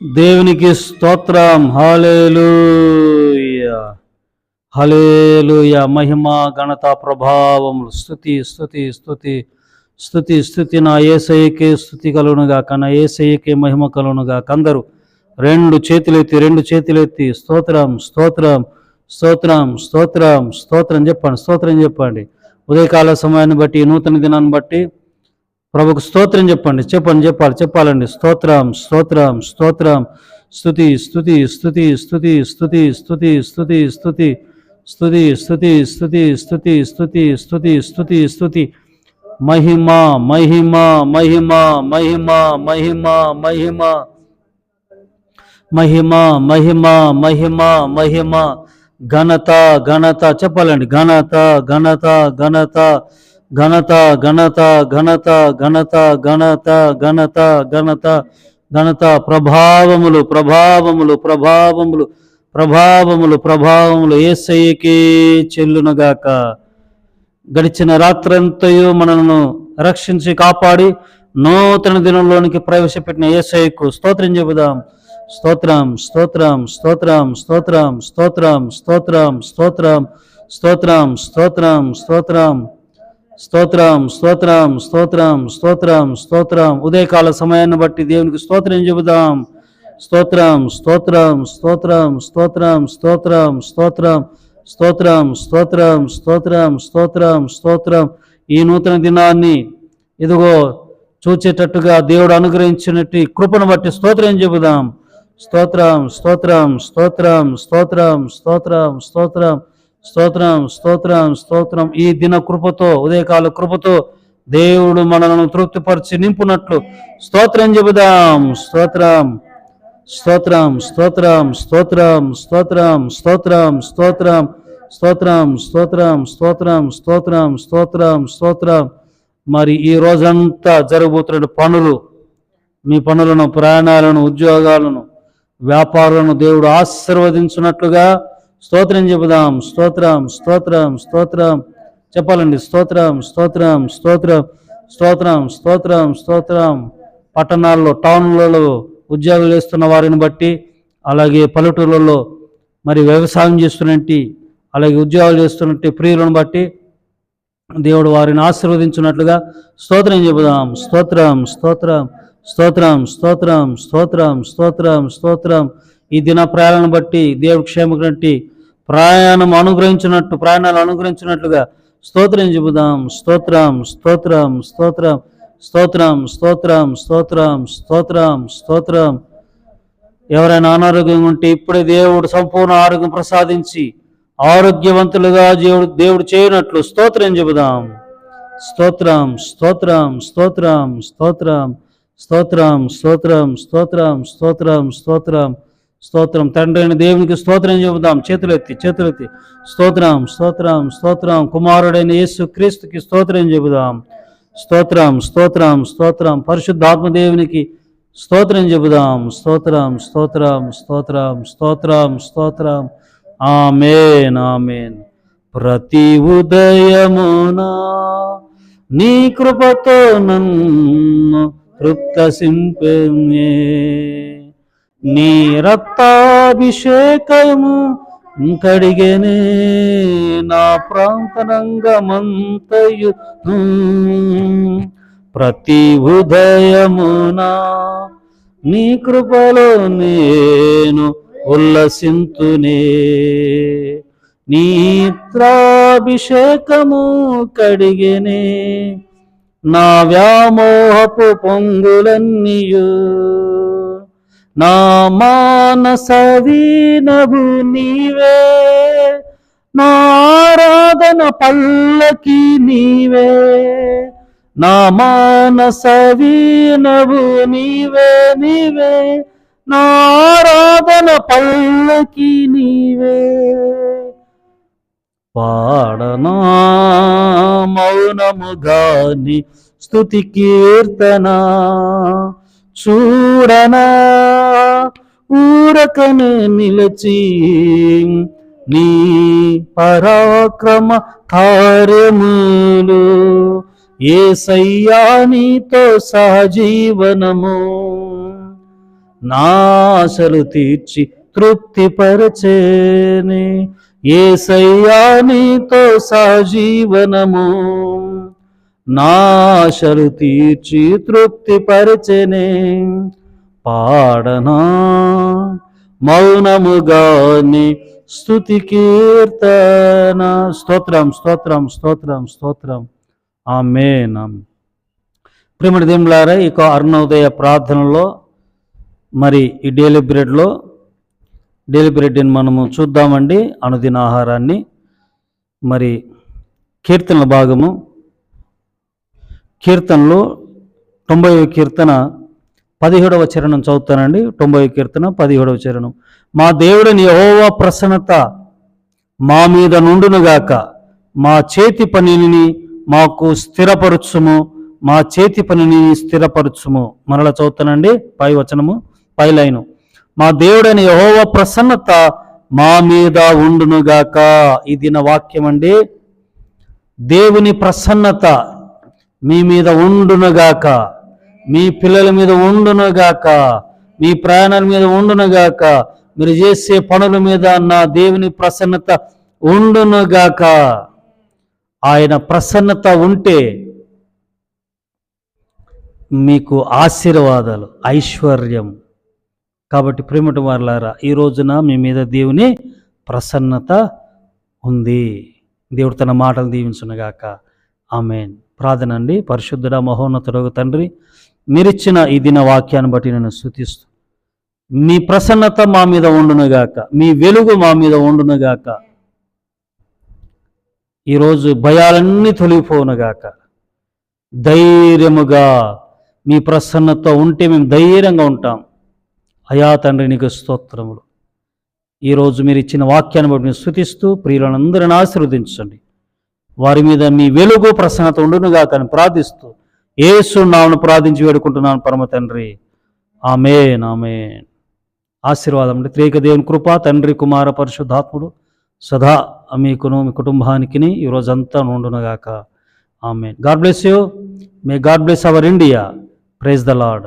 దేవునికి స్తోత్రం. Hallelujah hallelujah మహిమ ఘనత ప్రభావములు స్థుతి స్థుతి స్థుతి స్థుతి స్థుతి నా ఏసయ్యకే స్థుతి కలునుగా కన ఏసయ్యకే మహిమ కలునుగా కందరు రెండు చేతులెత్తి రెండు చేతులెత్తి. స్తోత్రం స్తోత్రం స్తోత్రం స్తోత్రం స్తోత్రం చెప్పండి స్తోత్రం చెప్పండి. ఉదయకాల సమయాన్ని బట్టి నూతన దినాన్ని బట్టి ప్రభుకు స్తోత్రం చెప్పండి చెప్పండి చెప్పాలి చెప్పాలండి స్తోత్రం స్తోత్రం స్తోత్రం స్థుతి స్థుతి స్థుతి స్థుతి స్థుతి స్థుతి స్థుతి స్థుతి స్థుతి స్థుతి స్థుతి స్థుతి స్థుతి స్థుతి స్థుతి స్థుతి మహిమ మహిమ మహిమ మహిమ మహిమ మహిమ మహిమ మహిమ మహిమ మహిమ ఘనత ఘనత చెప్పాలండి ఘనత ఘనత ఘనత ఘనత ఘనత ఘనత ఘనత ఘనత ఘనత ఘనత ఘనత ప్రభావములు ప్రభావములు ప్రభావములు ప్రభావములు ప్రభావములు ఏసయ్యకే చెల్లునగాక. గడిచిన రాత్రంతయు మనను రక్షించి కాపాడి నూతన దినంలోనికి ప్రవేశపెట్టిన ఏసయ్యకు స్తోత్రం చెబుదాం. స్తోత్రం స్తోత్రం స్తోత్రం స్తోత్రం స్తోత్రం స్తోత్రం స్తోత్రం స్తోత్రం స్తోత్రం స్తోత్రం స్తోత్రం. స్తోత్రం స్తోత్రం స్తోత్రం స్తోత్రం ఉదయకాల సమయాన్ని బట్టి దేవునికి స్తోత్రం చెబుదాం స్తోత్రం స్తోత్రం స్తోత్రం స్తోత్రం స్తోత్రం స్తోత్రం స్తోత్రం స్తోత్రం స్తోత్రం స్తోత్రం స్తోత్రం ఈ నూతన దినాన్ని ఇదిగో చూచేటట్టుగా దేవుడు అనుగ్రహించినట్టు కృపను బట్టి స్తోత్రం చెబుదాం స్తోత్రం స్తోత్రం స్తోత్రం స్తోత్రం స్తోత్రం స్తోత్రం స్తోత్రం స్తోత్రం స్తోత్రం ఈ దిన కృపతో ఉదయకాల కృపతో దేవుడు మనలను తృప్తిపరిచి నింపునట్లు స్తోత్రం చెబుదాం స్తోత్రం స్తోత్రం స్తోత్రం స్తోత్రం స్తోత్రం స్తోత్రం స్తోత్రం స్తోత్రం స్తోత్రం స్తోత్రం స్తోత్రం స్తోత్రం స్తోత్రం మరి ఈ రోజంతా జరగబోతున్న పనులు మీ పనులను ప్రయాణాలను ఉద్యోగాలను వ్యాపారాలను దేవుడు ఆశీర్వదించినట్లుగా స్తోత్రం చెబుదాం స్తోత్రం స్తోత్రం స్తోత్రం చెప్పాలండి స్తోత్రం స్తోత్రం స్తోత్రం స్తోత్రం స్తోత్రం స్తోత్రం పట్టణాల్లో టౌన్లలో ఉద్యోగాలు చేస్తున్న వారిని బట్టి అలాగే పల్లెటూళ్ళలో మరి వ్యవసాయం చేస్తున్నట్టు అలాగే ఉద్యోగాలు చేస్తున్నట్టు ప్రియులను బట్టి దేవుడు వారిని ఆశీర్వదించినట్లుగా స్తోత్రం చెబుదాం స్తోత్రం స్తోత్రం స్తోత్రం స్తోత్రం స్తోత్రం స్తోత్రం స్తోత్రం ఈ దిన ప్రయాణాన్ని బట్టి దేవుడు క్షేమకంటి ప్రయాణం అనుగ్రహించినట్టు ప్రయాణాలు అనుగ్రహించినట్లుగా స్తోత్రం చెబుదాం స్తోత్రం స్తోత్రం స్తోత్రం స్తోత్రం స్తోత్రం స్తోత్రం స్తోత్రం స్తోత్రం ఎవరైనా అనారోగ్యంగా ఉంటే ఇప్పుడే దేవుడు సంపూర్ణ ఆరోగ్యం ప్రసాదించి ఆరోగ్యవంతులుగా దేవుడు దేవుడు చేయనట్లు స్తోత్రం చెబుదాం స్తోత్రం స్తోత్రం స్తోత్రం స్తోత్రం స్తోత్రం స్తోత్రం స్తోత్రం స్తోత్రం స్తోత్రం స్తోత్రం తండ్రి అయిన దేవునికి స్తోత్రం చెబుదాం. చేతులెత్తి చేతులెత్తి స్తోత్రం స్తోత్రం స్తోత్రం. కుమారుడైన యేసు క్రీస్తుకి స్తోత్రం చెబుదాం. స్తోత్రం స్తోత్రం స్తోత్రం. పరిశుద్ధాత్మ దేవునికి స్తోత్రం చెబుదాం. స్తోత్రం స్తోత్రం స్తోత్రం స్తోత్రం స్తోత్రం. Amen amen. ప్రతి ఉదయమునా నీ కృపతో నన్ను తృప్తసింపే. నీ రక్తాభిషేకము కడిగేనే నా ప్రాంతరంగమంతయు. ప్రతి ఉదయమునా నీ కృపలో నేను ఉల్లసింతునే. నీత్రాభిషేకము కడిగేనే నా వ్యామోహపు పొంగులన్నీయు. నా మానసవీనవు నీవే నా ఆరాధన పల్లకి నీవే నా మానసవీనవు నీవే నీవే నా ఆరాధన పల్లకి నీవే. పాడనా మౌనముగాని స్థుతి కీర్తనా చూడనా? ఊరకనే నిలచి నీ పరాక్రమ కార్యములు ఏ నీతో సహజీవనము. నాశలు తీర్చి తృప్తిపరచేనే. సయ్యా నీతో సహజీవనము. నాశలు తీర్చి తృప్తిపరచెనే. పాడనా మౌనముగాని స్థుతి కీర్తన స్తోత్రం స్తోత్రం స్తోత్రం స్తోత్రం. ఆమెనం ప్రిమిడి దేవులారా ఇక అరుణోదయ ప్రార్థనలో మరి ఈ డైలీ బ్రెడ్లో డైలీ బ్రెడ్ని మనము చూద్దామండి అనుదిన ఆహారాన్ని. మరి కీర్తనల భాగము. కీర్తనలో తొంభై కీర్తన పదిహేడవ చరణం చదువుతానండి. తొంభై కీర్తన పదిహేడవ చరణం. మా దేవుడిని యెహోవా ప్రసన్నత మా మీద నుండునుగాక మా చేతి పనిని మాకు స్థిరపరచుము. మా చేతి పనిని స్థిరపరచుము. మరలా చదువుతానండి. పై వచనము పై లైను. మా దేవుడని యహోవ ప్రసన్నత మా మీద ఉండునుగాక ఇది నా వాక్యం అండి దేవుని ప్రసన్నత మీ మీద ఉండునుగాక. మీ పిల్లల మీద ఉండునుగాక. మీ ప్రయాణాల మీద ఉండునుగాక. మీరు చేసే పనుల మీద నా దేవుని ప్రసన్నత ఉండునుగాక. ఆయన ప్రసన్నత ఉంటే మీకు ఆశీర్వాదాలు ఐశ్వర్యం. కాబట్టి ప్రేమటి వారులారా ఈ రోజున మీ మీద దేవుని ప్రసన్నత ఉంది. దేవుడు తన మాటలు దీవించునుగాక. ఆమెన్. ప్రార్థన అండి. పరిశుద్ధుడ మహోన్నతుడు తండ్రి మీరిచ్చిన ఈ దిన వాక్యాన్ని బట్టి నేను స్థుతిస్తూ మీ ప్రసన్నత మా మీద ఉండునుగాక మీ వెలుగు మా మీద ఉండునుగాక ఈరోజు భయాలన్నీ తొలగిపోనుగాక ధైర్యముగా మీ ప్రసన్నత ఉంటే మేము ధైర్యంగా ఉంటాం. అయా తండ్రి నీకు స్తోత్రములు. ఈరోజు మీరు ఇచ్చిన వాక్యాన్ని బట్టి స్థుతిస్తూ ప్రియులను ప్రియులందరిని ఆశీర్వదించండి. వారి మీద మీ వెలుగు ప్రసన్నత ఉండునుగా కానీ ప్రార్థిస్తూ ఏసు నామను ప్రార్థించి వేడుకుంటున్నాను పరమ తండ్రి. Amen amen. ఆశీర్వాదం అంటే త్రేక దేవుని కృప తండ్రి కుమార పరిశుద్ధాత్ముడు సదా మీకును మీ కుటుంబానికి ఈ నుండునగాక. ఉండునుగాక amen. God bless you. May God bless our India. Praise the Lord.